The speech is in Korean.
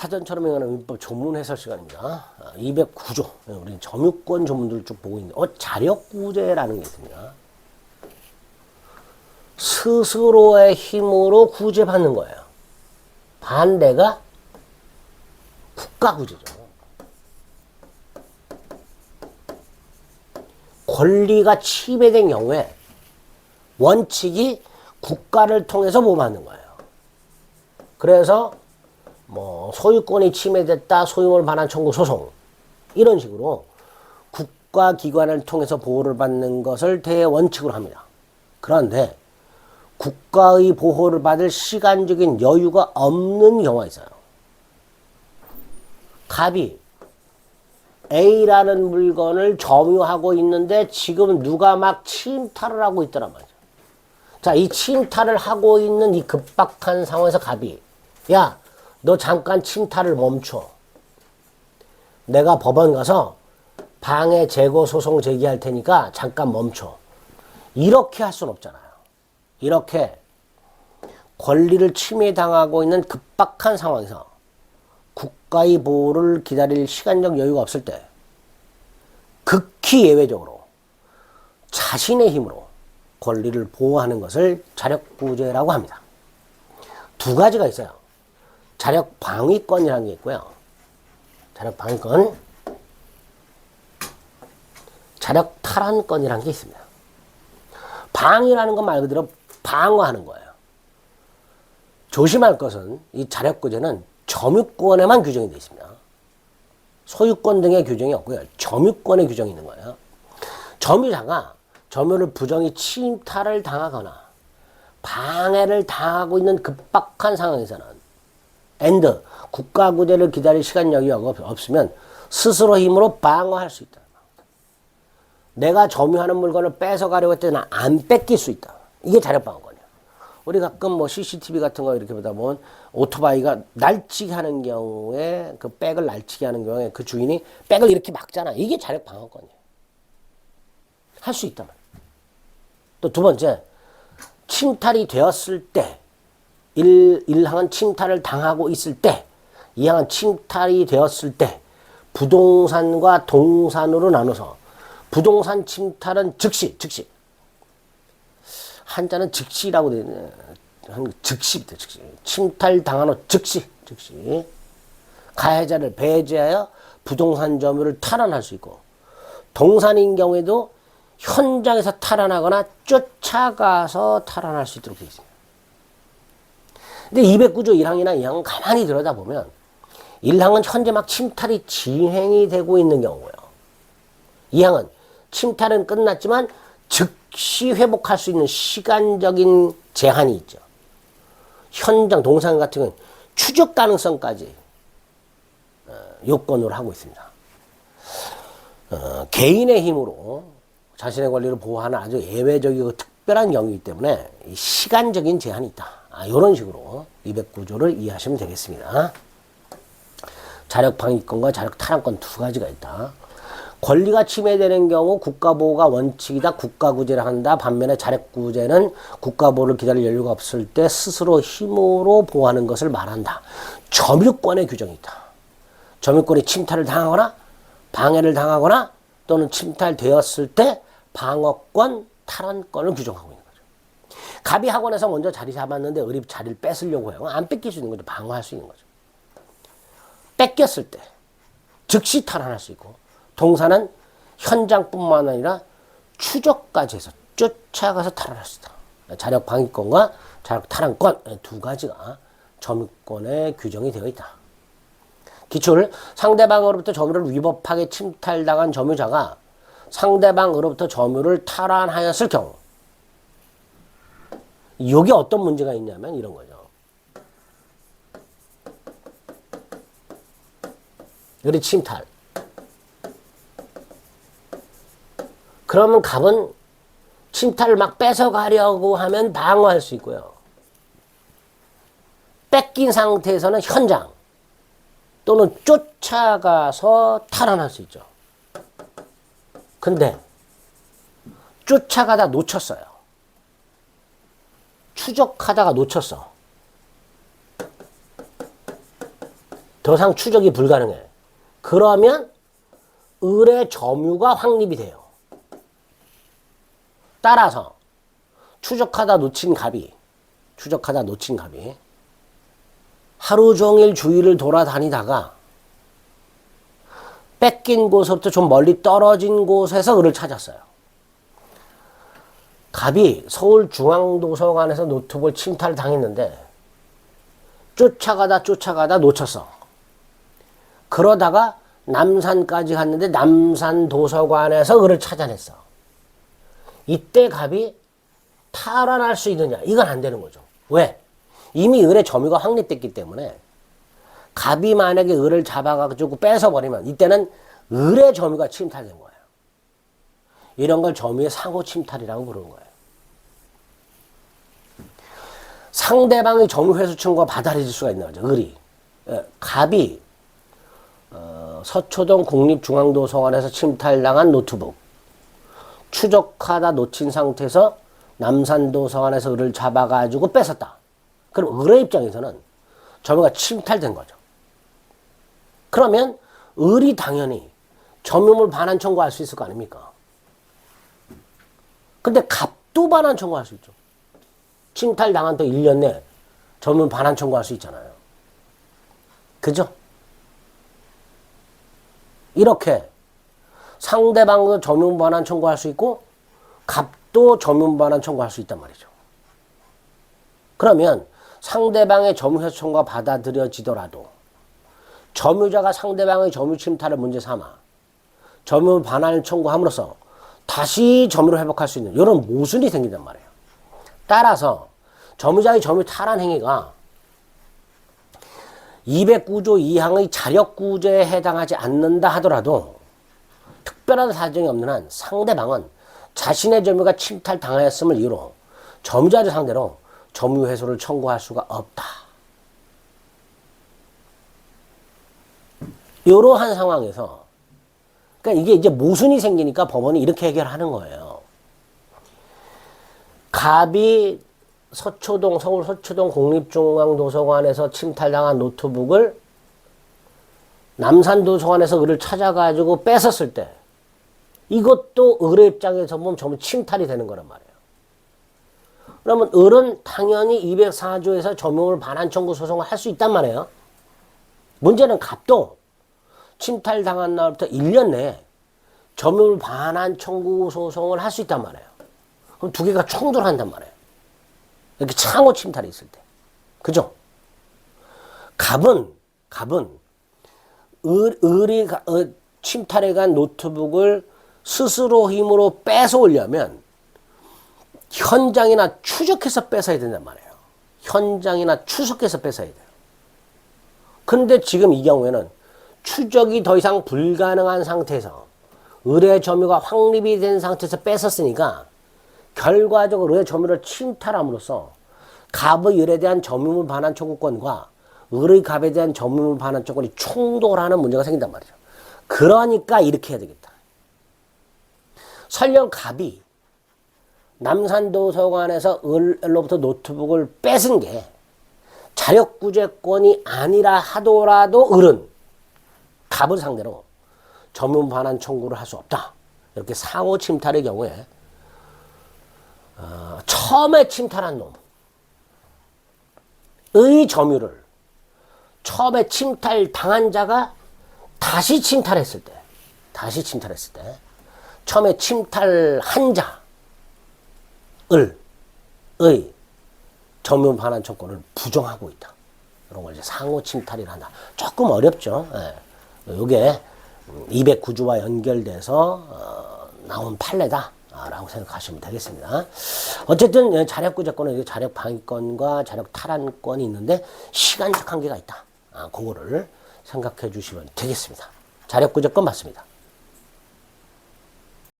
사전처럼 행하는 민법 조문 해설 시간입니다. 209조. 우리 점유권 조문들을 쭉 보고 있는데, 어, 자력구제라는 게 있습니다. 스스로의 힘으로 구제받는 거예요. 반대가 국가구제죠. 권리가 침해된 경우에 원칙이 국가를 통해서 보호받는 거예요. 그래서 뭐 소유권이 침해됐다 소유물 반환 청구 소송 이런 식으로 국가 기관을 통해서 보호를 받는 것을 대원칙으로 합니다. 그런데 국가의 보호를 받을 시간적인 여유가 없는 경우가 있어요. 갑이 A라는 물건을 점유하고 있는데 지금 누가 막 침탈을 하고 있더란 말이죠. 자, 이 침탈을 하고 있는 이 급박한 상황에서 갑이 야, 너 잠깐 침탈을 멈춰. 내가 법원 가서 방해 재고 소송 제기할 테니까 잠깐 멈춰. 이렇게 할 수는 없잖아요. 이렇게 권리를 침해당하고 있는 급박한 상황에서 국가의 보호를 기다릴 시간적 여유가 없을 때 극히 예외적으로 자신의 힘으로 권리를 보호하는 것을 자력구제라고 합니다. 두 가지가 있어요. 자력 방위권이라는 게 있고요. 자력 방위권, 자력 탈환권이라는 게 있습니다. 방이라는 건 말 그대로 방어하는 거예요. 조심할 것은 이 자력구제는 점유권에만 규정이 되어 있습니다. 소유권 등의 규정이 없고요. 점유권의 규정이 있는 거예요. 점유자가 점유를 부정히 침탈을 당하거나 방해를 당하고 있는 급박한 상황에서는 엔드 국가구제를 기다릴 시간 여유가 없으면 스스로 힘으로 방어할 수 있다. 내가 점유하는 물건을 뺏어가려고 했더니 안 뺏길 수 있다. 이게 자력방어권이야. 우리 가끔 뭐 CCTV 같은 거 이렇게 보다 보면 오토바이가 날치기 하는 경우에 그 백을 날치기 하는 경우에 그 주인이 백을 이렇게 막잖아. 이게 자력방어권이야. 할수 말이야. 또두 번째, 침탈이 되었을 때, 일, 일항은 침탈을 당하고 있을 때, 이항은 침탈이 되었을 때, 부동산과 동산으로 나눠서, 부동산 침탈은 즉시, 즉시. 한자는 즉시라고. 한 즉시부터 즉시. 침탈 당한 후 즉시, 즉시. 가해자를 배제하여 부동산 점유를 탈환할 수 있고, 동산인 경우에도 현장에서 탈환하거나 쫓아가서 탈환할 수 있도록 되어 있습니다. 근데 209조 1항이나 2항은 가만히 들여다보면 1항은 현재 막 침탈이 진행이 되고 있는 경우고요. 2항은 침탈은 끝났지만 즉시 회복할 수 있는 시간적인 제한이 있죠. 현장 동산 같은 경우는 추적 가능성까지 어, 요건으로 하고 있습니다. 어, 개인의 힘으로 자신의 권리를 보호하는 아주 예외적이고 특별한 경우이기 때문에 시간적인 제한이 있다. 아, 이런 식으로 209조를 이해하시면 되겠습니다. 자력 방위권과 자력 탈환권 두 가지가 있다. 권리가 침해되는 경우 국가보호가 원칙이다. 국가구제를 한다. 반면에 자력구제는 국가보호를 기다릴 여유가 없을 때 스스로 힘으로 보호하는 것을 말한다. 점유권의 규정이 있다. 점유권이 침탈을 당하거나 방해를 당하거나 또는 침탈되었을 때 방어권, 탈환권을 규정하고. 갑이 학원에서 먼저 자리 잡았는데 의리 자리를 뺏으려고 해요. 안 뺏길 수 있는 거죠. 방어할 수 있는 거죠. 뺏겼을 때 즉시 탈환할 수 있고 동사는 현장뿐만 아니라 추적까지 해서 쫓아가서 탈환할 수 있다. 자력 방위권과 자력 탈환권 두 가지가 점유권의 규정이 되어 있다. 기초를 상대방으로부터 점유를 위법하게 침탈당한 점유자가 상대방으로부터 점유를 탈환하였을 경우 여기 어떤 문제가 있냐면 이런 거죠. 여기 침탈. 그러면 갑은 침탈을 막 뺏어가려고 하면 방어할 수 있고요. 뺏긴 상태에서는 현장 또는 쫓아가서 탈환할 수 있죠. 근데 쫓아가다 놓쳤어요. 추적하다가 놓쳤어. 더 이상 추적이 불가능해. 그러면 을의 점유가 확립이 돼요. 따라서 추적하다 놓친 갑이 추적하다 놓친 갑이 하루 종일 주위를 돌아다니다가 뺏긴 곳으로부터 좀 멀리 떨어진 곳에서 을을 찾았어요. 갑이 서울중앙도서관에서 노트북을 침탈 당했는데 쫓아가다 쫓아가다 놓쳤어. 그러다가 남산까지 갔는데 남산 도서관에서 을을 찾아냈어. 이때 갑이 탈환할 수 있느냐? 이건 안 되는 거죠. 왜? 이미 을의 점유가 확립됐기 때문에 갑이 만약에 을을 잡아가지고 뺏어버리면 이때는 을의 점유가 침탈된 거예요. 이런 걸 점유의 상호 침탈이라고 부르는 거예요. 상대방의 점유 회수 청구가 받아들일 수가 있는 거죠. 을이. 예, 갑이 어, 서초동 국립중앙도서관에서 침탈당한 노트북 추적하다 놓친 상태에서 남산도서관에서 을을 잡아가지고 뺏었다. 그럼 을의 입장에서는 점유가 침탈된 거죠. 그러면 을이 당연히 점유물 반환 청구할 수 있을 거 아닙니까? 근데 갑도 반환 청구할 수 있죠. 침탈당한 또 1년 내 점유물 반환 청구할 수 있잖아요. 그죠? 이렇게 상대방도 점유물 반환 청구할 수 있고 갑도 점유물 반환 청구할 수 있단 말이죠. 그러면 상대방의 점유회수 청구가 받아들여지더라도 점유자가 상대방의 점유 침탈을 문제 삼아 점유 반환을 청구함으로써 다시 점유를 회복할 수 있는 이런 모순이 생긴단 말이에요. 따라서 점유자의 점유 탈환 행위가 209조 2항의 자력구제에 해당하지 않는다 하더라도 특별한 사정이 없는 한 상대방은 자신의 점유가 침탈당하였음을 이유로 점유자를 상대로 점유 회수를 청구할 수가 없다. 이러한 상황에서 그러니까 이게 이제 모순이 생기니까 법원이 이렇게 해결하는 거예요. 갑이 서초동 서울 서초동 국립중앙도서관에서 침탈당한 노트북을 남산도서관에서 을을 찾아가지고 뺏었을 때 이것도 을의 입장에서 보면 전부 침탈이 되는 거란 말이에요. 그러면 을은 당연히 204조에서 점용을 반환 청구 소송을 할 수 있단 말이에요. 문제는 갑도 침탈당한 날부터 1년 내에 점유물 반환 청구 소송을 할 수 있단 말이에요. 그럼 두 개가 충돌한단 말이에요. 이렇게 창호 침탈이 있을 때. 그죠? 갑은, 갑은, 을, 을이 가- 어, 침탈해 간 노트북을 스스로 힘으로 뺏어오려면 현장이나 추적해서 뺏어야 된단 말이에요. 현장이나 추적해서 뺏어야 돼요. 근데 지금 이 경우에는 추적이 더 이상 불가능한 상태에서 의뢰 점유가 확립이 된 상태에서 뺏었으니까 결과적으로 의뢰 점유를 침탈함으로써 갑의 의뢰에 대한 점유물 반환 청구권과 을의 갑에 대한 점유물 반환 청구권이 충돌하는 문제가 생긴단 말이죠. 그러니까 이렇게 해야 되겠다. 설령 갑이 남산도서관에서 을로부터 노트북을 뺏은 게 자력구제권이 아니라 하더라도 을은 갑을 상대로 점유 반환 청구를 할 수 없다. 이렇게 상호 침탈의 경우에 어, 처음에 침탈한 놈의 점유를 처음에 침탈 당한 자가 다시 침탈했을 때, 다시 침탈했을 때, 처음에 침탈한 자을 의 점유 반환 청구를 부정하고 있다. 이런 걸 이제 상호 침탈이라 한다. 조금 어렵죠. 예. 요게 209주와 연결돼서 어, 나온 판례다. 라고 생각하시면 되겠습니다. 어쨌든 예, 자력구제권은 자력 방위권과 자력 탈환권이 있는데 시간적 한계가 있다. 아, 그거를 생각해 주시면 되겠습니다. 자력구제권 맞습니다.